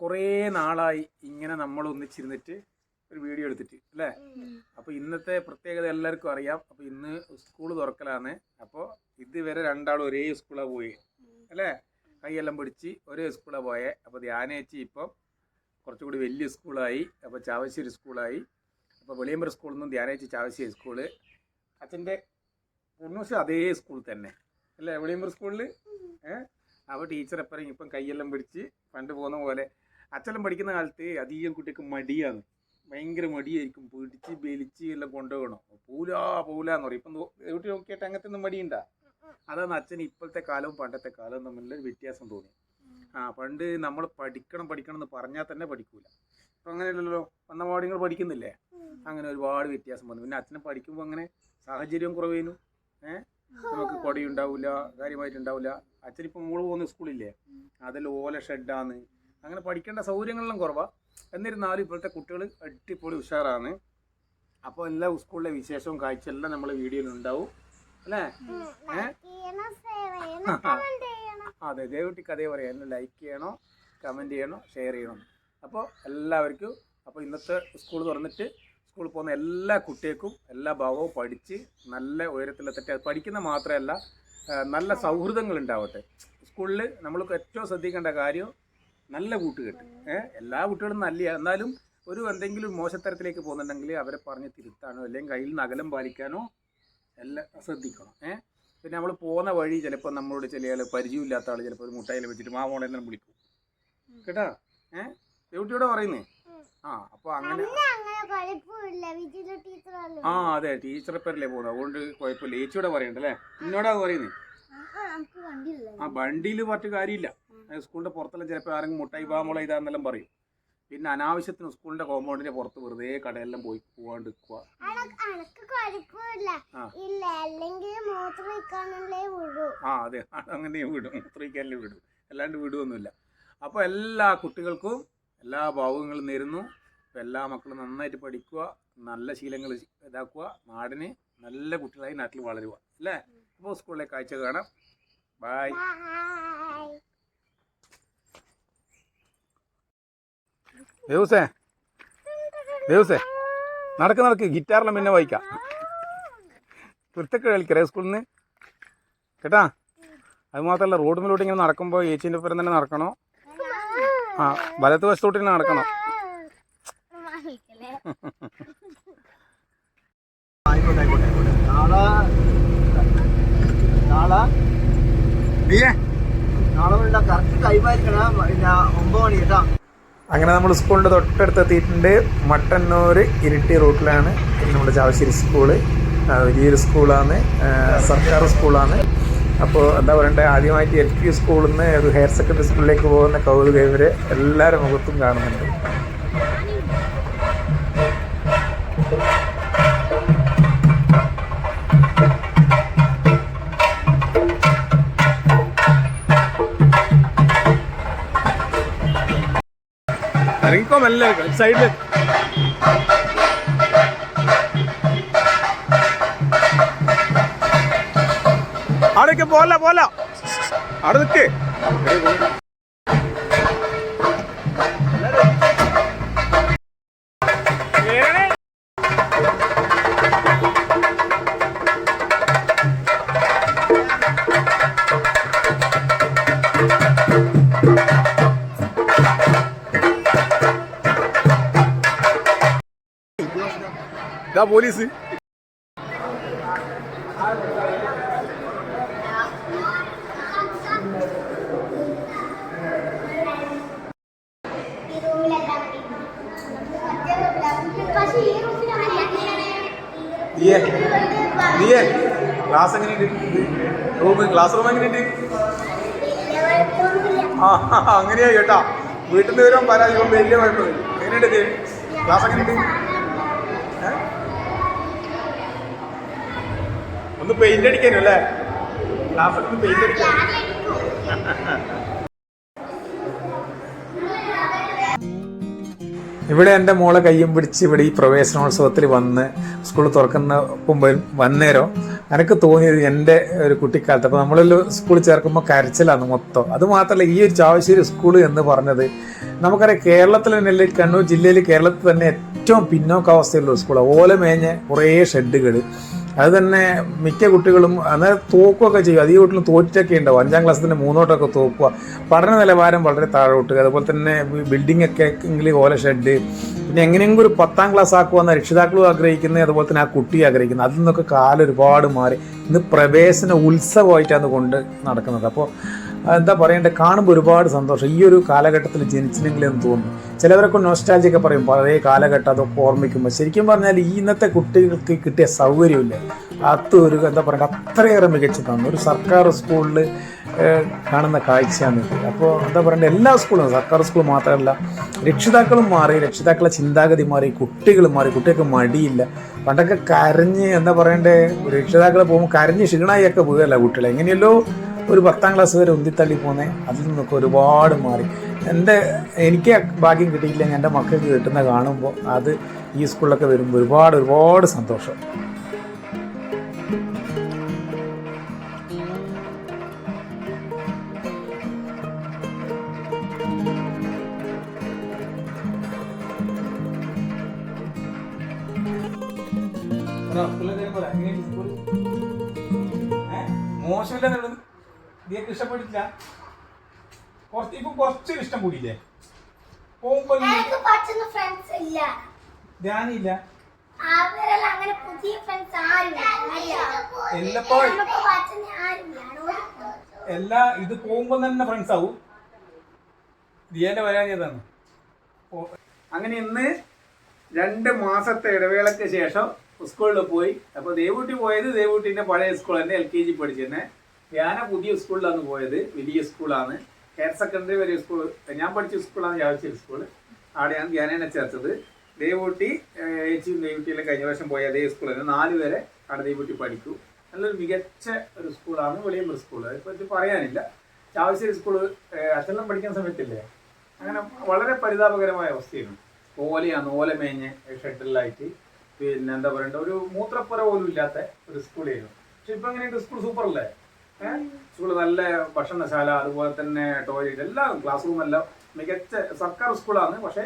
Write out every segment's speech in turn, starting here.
കുറേ നാളായി ഇങ്ങനെ നമ്മൾ ഒന്നിച്ചിരുന്നിട്ട് ഒരു വീഡിയോ എടുത്തിട്ട് അല്ലേ? അപ്പോൾ ഇന്നത്തെ പ്രത്യേകത എല്ലാവർക്കും അറിയാം. അപ്പോൾ ഇന്ന് സ്കൂൾ തുറക്കലാണ്. അപ്പോൾ ഇതുവരെ രണ്ടാളും ഒരേ സ്കൂളാണ് പോയി അല്ലേ? കൈയെല്ലാം പിടിച്ച് ഒരേ സ്കൂളാണ് പോയേ. അപ്പോൾ ധ്യാനേച്ചി ഇപ്പം കുറച്ചുകൂടി വലിയ സ്കൂളായി അപ്പോൾ ചാവശ്ശേരി സ്കൂളായി അപ്പോൾ വെളിയമ്പ്ര സ്കൂളിൽ നിന്നും ധ്യാനേച്ചി ചാവശ്ശേരി സ്കൂൾ അച്ഛന്റെ പൊന്നൂസ് അതേ സ്കൂൾ തന്നെ അല്ലേ? വെളിയമ്പ്ര സ്കൂളിൽ ഏഹ് അപ്പോൾ ടീച്ചർ എപ്പോഴും ഇപ്പം കൈയെല്ലാം പിടിച്ച് പണ്ട് പോകുന്ന പോലെ അച്ഛനെല്ലാം പഠിക്കുന്ന കാലത്ത് അധികം കുട്ടിക്ക് മടിയാണ്. ഭയങ്കര മടിയായിരിക്കും. പിടിച്ച് ബലിച്ച് എല്ലാം കൊണ്ടുപോകണം. പൂലാ പൂലാന്ന് പറയും. ഇപ്പം എവിടെ നോക്കിയിട്ട് അങ്ങനത്തെ ഒന്നും മടിയുണ്ടാ? അതാണ് അച്ഛൻ ഇപ്പോഴത്തെ കാലവും പണ്ടത്തെ കാലവും തമ്മിലുള്ള വ്യത്യാസം തോന്നി ആ പണ്ട് നമ്മൾ പഠിക്കണം പഠിക്കണം എന്ന് പറഞ്ഞാൽ തന്നെ പഠിക്കൂല. ഇപ്പം അങ്ങനെയല്ലല്ലോ. വന്ന പാടിങ്ങൾ പഠിക്കുന്നില്ലേ? അങ്ങനെ ഒരുപാട് വ്യത്യാസം വന്നു. പിന്നെ അച്ഛനെ പഠിക്കുമ്പോൾ അങ്ങനെ സാഹചര്യം കുറവേനു. ഏഹ് നമുക്ക് കൊടയുണ്ടാവില്ല കാര്യമായിട്ടുണ്ടാവില്ല അച്ഛനിപ്പോൾ മോൾ പോകുന്ന സ്കൂളില്ലേ? അതിൽ ഓല ഷെഡാണ് അങ്ങനെ പഠിക്കേണ്ട സൗകര്യങ്ങളെല്ലാം കുറവാണ് എന്നിരുന്നാലും ഇപ്പോഴത്തെ കുട്ടികൾ അടിപൊളി ഉഷാറാണ്. അപ്പോൾ എല്ലാ സ്കൂളിലെ വിശേഷവും കാഴ്ചയെല്ലാം നമ്മളെ വീഡിയോയിൽ ഉണ്ടാവും. അല്ലേ? അതെ ദേവട്ടി അതേ പറയാം. എന്നെ ലൈക്ക് ചെയ്യണോ കമന്റ് ചെയ്യണോ ഷെയർ ചെയ്യണം. അപ്പോൾ എല്ലാവർക്കും അപ്പോൾ ഇന്നത്തെ സ്കൂൾ തുറന്നിട്ട് സ്കൂളിൽ പോകുന്ന എല്ലാ കുട്ടികൾക്കും എല്ലാ ഭാഗവും പഠിച്ച് നല്ല ഉയരത്തിലെത്തട്ടെ പഠിക്കുന്ന മാത്രമല്ല നല്ല സൗഹൃദങ്ങൾ ഉണ്ടാവട്ടെ. സ്കൂളിൽ നമ്മൾ ഏറ്റവും ശ്രദ്ധിക്കേണ്ട കാര്യം നല്ല കൂട്ടുകെട്ട് ഏഹ് എല്ലാ കുട്ടികളും നല്ല എന്നാലും ഒരു എന്തെങ്കിലും മോശത്തരത്തിലേക്ക് പോകുന്നുണ്ടെങ്കിൽ അവരെ പറഞ്ഞ് തിരുത്താനോ അല്ലെങ്കിൽ കയ്യിൽ നിന്ന് അകലം പാലിക്കാനോ എല്ലാം ശ്രദ്ധിക്കണം. ഏഹ് പിന്നെ നമ്മൾ പോകുന്ന വഴി ചിലപ്പോൾ നമ്മളോട് ചില ആൾ പരിചയമില്ലാത്ത ആൾ ചിലപ്പോൾ ഒരു മുട്ടായിൽ വെച്ചിട്ട് മാമോളെ തന്നെ വിളിക്കും. കേട്ടാ? ഏഹ് എവിടെയോടെ പറയുന്നേ? ആ അപ്പോൾ അങ്ങനെ ആ അതെ ടീച്ചറെ പേരല്ലേ പോകുന്നത് അതുകൊണ്ട് കുഴപ്പമില്ല. ഏച്ചിയോടെ പറയണ്ടല്ലേ? എന്നോടാ പറയുന്നേ? ആ വണ്ടിയിൽ മറ്റു കാര്യമില്ല. സ്കൂളിന്റെ പുറത്തെല്ലാം ചിലപ്പോൾ ആരെങ്കിലും മുട്ടായി പാമുള ഇതാന്നെല്ലാം പറയും. പിന്നെ അനാവശ്യത്തിന് സ്കൂളിന്റെ കോമ്പൗണ്ടിന്റെ പുറത്ത് വെറുതെ കടയെല്ലാം പോയി പോവാണ്ട് ആ. അതെ. അങ്ങനെ വിടും. മൂത്രയ്ക്കാനും വിടും. അല്ലാണ്ട് വിടുവൊന്നുമില്ല. അപ്പോൾ എല്ലാ കുട്ടികൾക്കും എല്ലാ ഭാവങ്ങളും നേരുന്നു. അപ്പോൾ എല്ലാ മക്കളും നന്നായിട്ട് പഠിക്കുക നല്ല ശീലങ്ങൾ ഇതാക്കുക നാടിന് നല്ല കുട്ടികളായി നാട്ടിൽ വളരുക. അല്ലേ? അപ്പോൾ സ്കൂളിലെ കാഴ്ച കാണാം. ബൈ ദിവസേ ദിവസേ നടക്ക് നടക്ക്. ഗിറ്റാറെല്ലാം പിന്നെ വായിക്കാം. കുരുത്തൊക്കെ കളിക്കറേ സ്കൂളിൽ നിന്ന് കേട്ടാ? അത് മാത്രമല്ല റോഡ് മേലോട്ട് ഇങ്ങനെ നടക്കുമ്പോൾ ഏച്ചീന്റെ ഒപ്പം തന്നെ നടക്കണോ? ആ വലത്ത് വശത്തോട്ട് തന്നെ നടക്കണം? ആയിക്കോട്ടെ ആയിക്കോട്ടെ ആയിക്കോട്ടെ. നാളെ നാളെ അങ്ങനെ നമ്മൾ സ്കൂളിന്റെ തൊട്ടടുത്ത് എത്തിയിട്ടുണ്ട് മട്ടന്നൂർ ഇരിട്ടി റൂട്ടിലാണ് നമ്മുടെ ചാവശ്ശേരി സ്കൂൾ. വലിയൊരു സ്കൂളാണ്. സർക്കാർ സ്കൂളാണ്. അപ്പോൾ എന്താ പറയണ്ടേ ആദ്യമായിട്ട് എൽ പി സ്കൂളിൽ നിന്ന് ഒരു ഹയർ സെക്കൻഡറി സ്കൂളിലേക്ക് പോകുന്ന കൗതുക ഇവരെ എല്ലാവരുടെ മുഖത്തും കാണുന്നുണ്ട്. ഇറങ്ങിക്കോ മെല്ലെ സൈഡിൽ അവിടേക്ക് പോല പോല അവിടെ നിൽക്ക് ഇതാ പോലീസ്. നീയേ നീയേ ക്ലാസ് എങ്ങനെയുണ്ട് റൂം ക്ലാസ് റൂം എങ്ങനെയുണ്ട് ആ അങ്ങനെയാ കേട്ടാ വീട്ടിൽ നിന്ന് വരുമ്പോൾ പരാതി വലിയ കുഴപ്പമില്ല. എങ്ങനെയുണ്ട് ക്ലാസ് എങ്ങനെയുണ്ട് ഒന്ന് പെയിന്റ് അടിക്കാനും അല്ലേ? ക്ലാസ് പെയിന്റ് അടിക്കാൻ. ഇവിടെ എന്റെ മോളെ കയ്യും പിടിച്ച് ഇവിടെ ഈ പ്രവേശനോത്സവത്തിൽ വന്ന് സ്കൂൾ തുറക്കുന്ന മുമ്പ് വന്നേരം. എനിക്ക് തോന്നിയത് എന്റെ ഒരു കുട്ടിക്കാലത്ത്. അപ്പോൾ നമ്മളൊരു സ്കൂളിൽ ചേർക്കുമ്പോൾ കരച്ചിലാണ് മൊത്തം. അത് മാത്രമല്ല ഈ ഒരു ചാവശ്ശേരി സ്കൂൾ എന്ന് പറഞ്ഞത് നമുക്കറിയാം കേരളത്തിൽ തന്നെ കണ്ണൂർ ജില്ലയിൽ കേരളത്തിൽ തന്നെ ഏറ്റവും പിന്നോക്കാവസ്ഥയുള്ള സ്കൂളാണ് ഓല മേഞ്ഞ കുറേ ഷെഡുകൾ അത് തന്നെ മിക്ക കുട്ടികളും അന്നേരം തോക്കുകയൊക്കെ ചെയ്യും അധികം കുട്ടികളും തോറ്റൊക്കെ ഉണ്ടാവും അഞ്ചാം ക്ലാസ്സിന്റെ മൂന്നോട്ടൊക്കെ തോക്കുക പഠന നിലവാരം വളരെ താഴോട്ട്. അതുപോലെ തന്നെ ബിൽഡിംഗ് ഒക്കെ എങ്കിൽ ഓല ഷെഡ് പിന്നെ എങ്ങനെയെങ്കിലും ഒരു പത്താം ക്ലാസ് ആക്കുമെന്ന് രക്ഷിതാക്കളും ആഗ്രഹിക്കുന്നത് അതുപോലെ തന്നെ ആ കുട്ടി ആഗ്രഹിക്കുന്നത്. അതിൽ നിന്നൊക്കെ കാലം ഒരുപാട് മാറി. ഇന്ന് പ്രവേശന ഉത്സവമായിട്ടാണ് കൊണ്ട് നടക്കുന്നത്. അപ്പോൾ എന്താ പറയണ്ടേ? കാണുമ്പോൾ ഒരുപാട് സന്തോഷം. ഈ ഒരു കാലഘട്ടത്തിൽ ജനിച്ചില്ലെങ്കിൽ എന്ന് തോന്നുന്നു. ചിലവരൊക്കെ നോസ്റ്റാജിയൊക്കെ പറയും പഴയ കാലഘട്ടം അതൊക്കെ ഓർമ്മിക്കുമ്പോൾ ശരിക്കും പറഞ്ഞാൽ ഈ ഇന്നത്തെ കുട്ടികൾക്ക് കിട്ടിയ സൗകര്യമില്ല. അത് ഒരു എന്താ പറയുക അത്രയേറെ മികച്ചതാണ് ഒരു സർക്കാർ സ്കൂളിൽ കാണുന്ന കാഴ്ചയാണ് ഇത്. അപ്പോൾ എന്താ പറയണ്ടേ എല്ലാ സ്കൂളും സർക്കാർ സ്കൂൾ മാത്രമല്ല രക്ഷിതാക്കളും മാറി രക്ഷിതാക്കളെ ചിന്താഗതി മാറി കുട്ടികൾ മാറി കുട്ടികൾക്ക് മടിയില്ല. പണ്ടൊക്കെ കരഞ്ഞ് എന്താ പറയണ്ടേ രക്ഷിതാക്കൾ പോകുമ്പോൾ കരഞ്ഞ് ക്ഷീണായിയൊക്കെ പോകുകയല്ല കുട്ടികളെ. എങ്ങനെയല്ലോ ഒരു പത്താം ക്ലാസ് വരെ ഉന്തിത്തള്ളി പോന്നെ അതിൽ നിന്നൊക്കെ ഒരുപാട് മാറി. എന്റെ എനിക്ക് ഭാഗ്യം കിട്ടിയില്ലെങ്കിൽ എന്റെ മക്കൾക്ക് കിട്ടുന്ന കാണുമ്പോൾ അത് ഈ സ്കൂളിലൊക്കെ വരുമ്പോൾ ഒരുപാട് ഒരുപാട് സന്തോഷം. മോശമില്ല നീക്ക് ഇഷ്ടപ്പെട്ടില്ല കുറച്ച് ഇപ്പൊ കുറച്ചൊരു ഇഷ്ടം കൂടിയില്ലേ? പോകുമ്പോ ധ്യാനില്ല അങ്ങനെ പുതിയ ഫ്രണ്ട്സ് ആരും എല്ലാ ഇത് പോകുമ്പോ തന്നെ ഫ്രണ്ട്സ് ആവും. ദിയാന്റെ വരാഞ്ഞതാണ് അങ്ങനെ ഇന്ന് രണ്ട് മാസത്തെ ഇടവേളയ്ക്ക് ശേഷം സ്കൂളിൽ പോയി. അപ്പോൾ ദേവൂട്ടി പോയത് ദേവൂട്ടിന്റെ പഴയ സ്കൂൾ തന്നെ എൽ കെ ജി പഠിച്ചിരുന്നെ ഞാന പുതിയ സ്കൂളിലാണ് പോയത്. വലിയ സ്കൂളാണ്. ഹയർ സെക്കൻഡറി വരെ സ്കൂൾ. ഞാൻ പഠിച്ച സ്കൂളാണ് യാവശ്യ സ്കൂൾ അവിടെയാണ് ധ്യാനേനെ ചേർത്തത്. ദേവൂട്ടി ഏച്ചിയും ദേവൂട്ടിയിലും കഴിഞ്ഞ വർഷം പോയ അതേ സ്കൂൾ തന്നെ. നാല് വരെ അവിടെ ദേവൂട്ടി പഠിക്കൂ നല്ലൊരു മികച്ച ഒരു സ്കൂളാണ് വെളിയമ്പൂർ സ്കൂൾ. അതിനെപ്പറ്റി പറയാനില്ല. ചാവശ്ശേരി സ്കൂൾ അച്ഛനെല്ലാം പഠിക്കാൻ സമയത്തില്ലേ? അങ്ങനെ വളരെ പരിതാപകരമായ അവസ്ഥയാണ്. ഓലയാണ് ഓല മേഞ്ഞ് ഷെഡിലായിട്ട് പിന്നെ എന്താ പറയണ്ട ഒരു മൂത്രപ്പുര പോലും ഇല്ലാത്ത ഒരു സ്കൂളായിരുന്നു പക്ഷെ ഇപ്പൊ എങ്ങനെയുണ്ട്? സ്കൂൾ സൂപ്പർ അല്ലേ? സ്കൂൾ നല്ല ഭക്ഷണശാല അതുപോലെ തന്നെ ടോയ്ലറ്റ് എല്ലാം ക്ലാസ് റൂം എല്ലാം മികച്ച സർക്കാർ സ്കൂളാണ് പക്ഷെ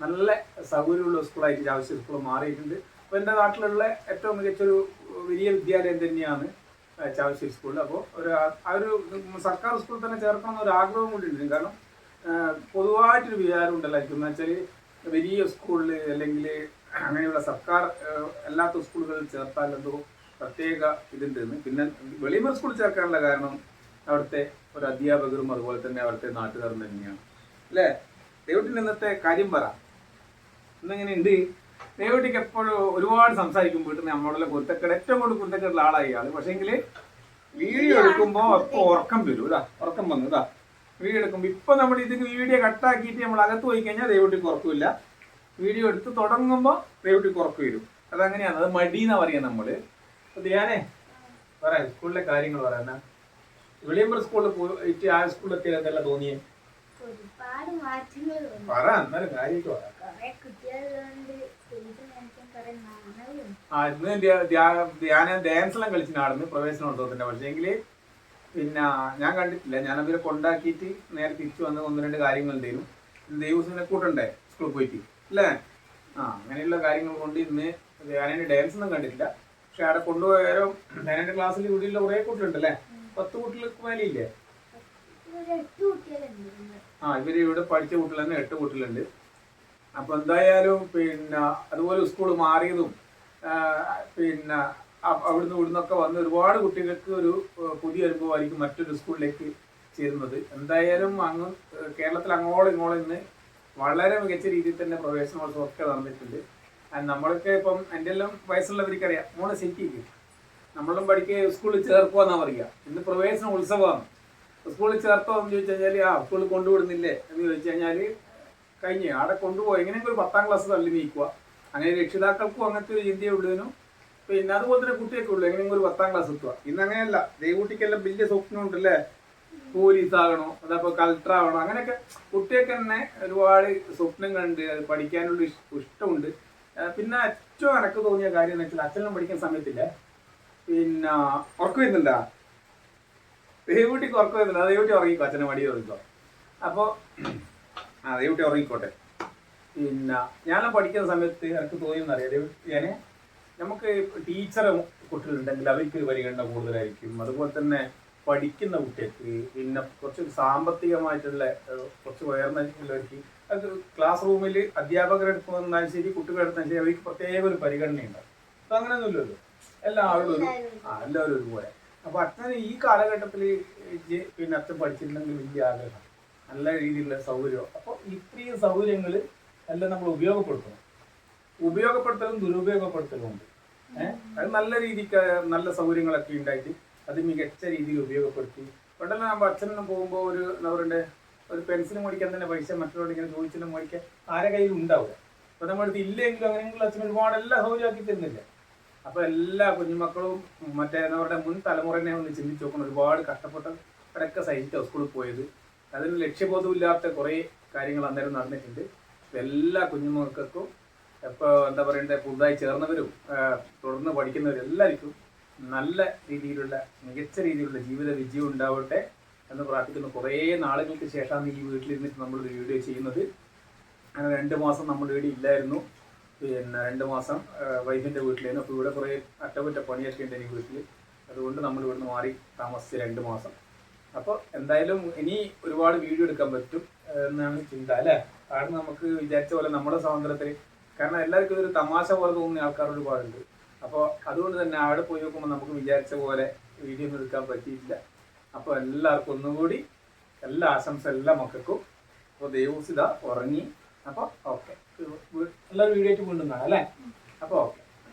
നല്ല സൗകര്യമുള്ള സ്കൂളായിട്ട് ആവശ്യ സ്കൂൾ മാറിയിട്ടുണ്ട്. അപ്പോൾ എന്റെ നാട്ടിലുള്ള ഏറ്റവും മികച്ചൊരു വലിയ വിദ്യാലയം തന്നെയാണ് ചാവശ്യ സ്കൂളിൽ അപ്പോൾ ഒരു ആ- ഒരു സർക്കാർ സ്കൂളിൽ തന്നെ ചേർക്കണം എന്നൊരു ആഗ്രഹം കൂടി ഉണ്ട്. കാരണം പൊതുവായിട്ടൊരു വിചാരം ഉണ്ടല്ലോ. എന്ന് വെച്ചാൽ വലിയ സ്കൂളിൽ അല്ലെങ്കിൽ അങ്ങനെയുള്ള സർക്കാർ അല്ലാത്ത സ്കൂളുകളിൽ ചേർത്താൽ എന്തോ പ്രത്യേക ഇതിന്റെ പിന്നെ വെളിമർ സ്കൂളിൽ ചേർക്കാനുള്ള കാരണം അവിടുത്തെ ഒരു അധ്യാപകരും അതുപോലെ തന്നെ അവിടുത്തെ നാട്ടുകാരും തന്നെയാണ്. അല്ലേ? ദൈവത്തിന്റെ ഇന്നത്തെ കാര്യം പറ. ഇന്നെങ്ങനെയുണ്ട് ദൈവട്ടിക്ക് എപ്പോഴും ഒരുപാട് സംസാരിക്കും വീട്ടിൽ നിന്ന് നമ്മളുടെ കുരുത്തക്കേട് ഏറ്റവും കൂടുതൽ കുരുത്തക്കേടുള്ള ആളായി ആൾ. പക്ഷേങ്കിൽ വീഡിയോ എടുക്കുമ്പോൾ അപ്പോൾ ഉറക്കം വരും ഇതാ. ഉറക്കം വന്നു ഇതാ. വീഡിയോ എടുക്കുമ്പോൾ ഇപ്പൊ നമ്മൾ ഇതിന് വീഡിയോ കട്ടാക്കിയിട്ട് നമ്മൾ അകത്ത് പോയി കഴിഞ്ഞാൽ ദൈവട്ടിക്ക് ഉറക്കില്ല വീഡിയോ എടുത്ത് തുടങ്ങുമ്പോൾ ദൈവട്ടിക്ക് കുറക്ക് വരും. അതങ്ങനെയാണ്. അത് മടി എന്നാ പറയാ നമ്മൾ. അപ്പൊ ധ്യാനേ പറയാം. സ്കൂളിലെ കാര്യങ്ങൾ പറയാനാ വിളിയമ്പർ സ്കൂളിൽ പോയിട്ട് ആ സ്കൂളിൽ എത്തിയാൽ എന്തെല്ലാം തോന്നിയേ? ഒരുപാട് മാറ്റങ്ങൾ പറ എന്നാലും കാര്യമായിട്ട് പറ. കുറെ കുട്ടികളുണ്ട്. സ്റ്റേജ് കാണിക്കാൻ കുറെ നാണവും ആ ഇന്ന് ധ്യാ- ധ്യാ- ധ്യാന ഡാൻസ് എല്ലാം കളിച്ചു നടന്ന് പ്രവേശനോത്സവത്തിന്റെ പക്ഷേങ്കിൽ പിന്നെ ഞാൻ കണ്ടിട്ടില്ല. ഞാൻ അവരെ കൊണ്ടാക്കിയിട്ട് നേരെ തിരിച്ചു വന്ന് ഒന്ന് രണ്ട് കാര്യങ്ങൾ എന്തെങ്കിലും ദൈവസിനെ കൂട്ടണ്ടേ സ്കൂളിൽ പോയിട്ട്. അല്ലേ ആ അങ്ങനെയുള്ള കാര്യങ്ങൾ കൊണ്ട് ഇന്ന് ധ്യാനന്റെ ഡാൻസ് ഒന്നും കണ്ടിട്ടില്ല. പക്ഷെ അവിടെ കൊണ്ടുപോയാലും ധ്യാനന്റെ ക്ലാസ്സിൽ ഇവിടെയുള്ള കുറേ കുട്ടികളുണ്ട് അല്ലേ പത്ത് കുട്ടികൾക്ക് മേലെയില്ലേ? ആ ഇവർ ഇവിടെ പഠിച്ച കുട്ടികൾ തന്നെ എട്ട് കുട്ടികളുണ്ട്. അപ്പൊ എന്തായാലും പിന്നെ അതുപോലെ സ്കൂൾ മാറിയതും പിന്നെ അവിടുന്ന് ഇവിടുന്നൊക്കെ വന്ന് ഒരുപാട് കുട്ടികൾക്ക് ഒരു പുതിയ അനുഭവമായിരിക്കും മറ്റൊരു സ്കൂളിലേക്ക് ചേരുന്നത്. എന്തായാലും അങ്ങ് കേരളത്തിൽ അങ്ങോളം ഇങ്ങോളം ഇന്ന് വളരെ മികച്ച രീതിയിൽ തന്നെ പ്രവേശനോത്സവം ഒക്കെ നടന്നിട്ടുണ്ട്. നമ്മളൊക്കെ ഇപ്പം എന്റെ എല്ലാം വയസ്സുള്ളവർക്കറിയാം മോളെ ശരിക്കും നമ്മളും പഠിക്കുക സ്കൂളിൽ ചേർക്കുക എന്നാ പറയുക. ഇന്ന് പ്രവേശന ഉത്സവമാണ്. സ്കൂളിൽ ചേർത്തോ എന്ന് ചോദിച്ചു കഴിഞ്ഞാൽ ആ സ്കൂളിൽ കൊണ്ടുവിടുന്നില്ലേ എന്ന് ചോദിച്ചു കഴിഞ്ഞാൽ കഴിഞ്ഞു. അവിടെ കൊണ്ടുപോയി. എങ്ങനെയെങ്കിലും ഒരു പത്താം ക്ലാസ് തള്ളി നീക്കുക അങ്ങനെ രക്ഷിതാക്കൾക്കും അങ്ങനത്തെ ഒരു ചിന്തയേ ഉള്ളതിനും പിന്നെ അതുപോലെ തന്നെ കുട്ടിയൊക്കെ ഉള്ളു. എങ്ങനെയെങ്കിലും ഒരു പത്താം ക്ലാസ് എത്തുക ഇന്ന് അങ്ങനെയല്ല ദൈവകുട്ടിക്കെല്ലാം വലിയ സ്വപ്നം ഉണ്ടല്ലേ പോലീസ് ആകണോ അതപ്പോ കളക്ടർ ആവണോ അങ്ങനെയൊക്കെ കുട്ടിയൊക്കെ തന്നെ ഒരുപാട് സ്വപ്നം കണ്ട് അത് പഠിക്കാനുള്ള ഇഷ്- ഇഷ്ടമുണ്ട്. പിന്നെ ഏറ്റവും എനക്ക് തോന്നിയ കാര്യം എന്ന് വെച്ചാൽ അച്ഛനും പഠിക്കുന്ന സമയത്തില്ല. പിന്നെ ഉറക്കം വരുന്നുണ്ടാ ദേവൂട്ടിക്ക് ഉറക്കം വരുന്നുണ്ട് ദേവൂട്ടി ഉറങ്ങിക്കോ അച്ഛനെ മടി ഉറങ്ങിക്കോ അപ്പോ ആ ദേവൂട്ടി ഉറങ്ങിക്കോട്ടെ. പിന്നെ ഞാൻ പഠിക്കുന്ന സമയത്ത് എനിക്ക് തോന്നിയെന്നറിയാം ഞാൻ നമുക്ക് ടീച്ചർ കുട്ടികളുണ്ടെങ്കിൽ അവർക്ക് പരിഗണന കൂടുതലായിരിക്കും. അതുപോലെ തന്നെ പഠിക്കുന്ന കുട്ടികൾക്ക് പിന്നെ കുറച്ച് സാമ്പത്തികമായിട്ടുള്ള കുറച്ച് ഉയർന്ന ഉള്ളവർക്ക് അത് ക്ലാസ് റൂമിൽ അധ്യാപകരെടുത്താലും ശരി കുട്ടികളെടുത്താലും ശരി അവർക്ക് പ്രത്യേക ഒരു പരിഗണനയുണ്ട് അപ്പൊ അങ്ങനെയൊന്നുമില്ലല്ലോ. എല്ലാവരും ഒരു ആ എല്ലാവരും ഒരുപോലെ. അപ്പൊ അച്ഛന് ഈ കാലഘട്ടത്തിൽ പിന്നെ അച്ഛൻ പഠിച്ചിട്ടുണ്ടെങ്കിൽ വലിയ ആഗ്രഹം നല്ല രീതിയിലുള്ള സൗകര്യം. അപ്പോൾ ഇത്രയും സൗകര്യങ്ങൾ എല്ലാം നമ്മൾ ഉപയോഗപ്പെടുത്തണം. ഉപയോഗപ്പെടുത്തലും ദുരുപയോഗപ്പെടുത്തലും ഉണ്ട്. ഏഹ് അത് നല്ല രീതിക്ക് നല്ല സൗകര്യങ്ങളൊക്കെ ഉണ്ടായിട്ട് അത് മികച്ച രീതിയിൽ ഉപയോഗപ്പെടുത്തി. പണ്ടല്ല നമ്മൾ അച്ഛനും പോകുമ്പോൾ ഒരു എന്താ പറയണ്ടേ ഒരു പെൻസിൽ മേടിക്കാൻ തന്നെ പൈസ മറ്റുള്ളവരോട് ഇങ്ങനെ ചോദിച്ചിട്ട് മേടിക്കാൻ ആരെ കയ്യിൽ ഉണ്ടാവില്ല. അപ്പൊ നമ്മുടെ അടുത്ത് ഇല്ലെങ്കിലും അങ്ങനെയെങ്കിലും അച്ഛൻ ഒരുപാട് എല്ലാ സൗകര്യമാക്കി തരുന്നില്ല. അപ്പൊ എല്ലാ കുഞ്ഞുമക്കളും മറ്റേ പറയുക മുൻ തലമുറനെ ഒന്ന് ചിന്തിച്ച് നോക്കണം. ഒരുപാട് കഷ്ടപ്പെട്ട കഷ്ടപ്പെട്ടവരൊക്കെ സഹിച്ച സ്കൂളിൽ പോയത്. അതിന് ലക്ഷ്യബോധമില്ലാത്ത കുറേ കാര്യങ്ങൾ അന്നേരം നടന്നിട്ടുണ്ട്. എല്ലാ കുഞ്ഞുമക്കൾക്കും ഇപ്പോൾ എന്താ പറയണ്ടേ പുതുതായി ചേർന്നവരും തുടർന്ന് പഠിക്കുന്നവരും എല്ലാവർക്കും നല്ല രീതിയിലുള്ള മികച്ച രീതിയിലുള്ള ജീവിത വിജയം ഉണ്ടാവട്ടെ എന്ന് പ്രാർത്ഥിക്കുന്നു. കുറേ നാളുകൾക്ക് ശേഷമാണ് ഈ വീട്ടിലിരുന്നിട്ട് നമ്മൾ വീഡിയോ ചെയ്യുന്നത്. അങ്ങനെ രണ്ട് മാസം നമ്മൾ ഇവിടെ ഇല്ലായിരുന്നു. പിന്നെ രണ്ട് മാസം വൈഫിന്റെ വീട്ടിലായിരുന്നു. അപ്പോൾ ഇവിടെ കുറേ അറ്റകുറ്റ പണിയൊക്കെ ഉണ്ട് എനിക്ക് വീട്ടിൽ. അതുകൊണ്ട് നമ്മൾ ഇവിടുന്ന് മാറി താമസിച്ച് രണ്ട് മാസം. അപ്പോൾ എന്തായാലും ഇനി ഒരുപാട് വീഡിയോ എടുക്കാൻ പറ്റും എന്നാണ് ചിന്ത അല്ലേ? കാരണം നമുക്ക് വിചാരിച്ച പോലെ നമ്മുടെ സ്വാതന്ത്ര്യത്തിൽ കാരണം എല്ലാവർക്കും ഇതൊരു തമാശ പോലെ തോന്നുന്ന ആൾക്കാർ ഒരുപാടുണ്ട് അപ്പോൾ അതുകൊണ്ട് തന്നെ അവിടെ പോയി നോക്കുമ്പോൾ നമുക്ക് വിചാരിച്ച പോലെ വീഡിയോ ഒന്നും എടുക്കാൻ പറ്റിയിട്ടില്ല. അപ്പോൾ എല്ലാവർക്കും ഒന്നുകൂടി എല്ലാ ആശംസ എല്ലാ മക്കൾക്കും. അപ്പോൾ ദേവൂസിത ഉറങ്ങി. അപ്പോൾ ഓക്കെ എല്ലാവരും വീഡിയോ ആയിട്ട് കാണാം അല്ലേ? അപ്പോൾ ഓക്കെ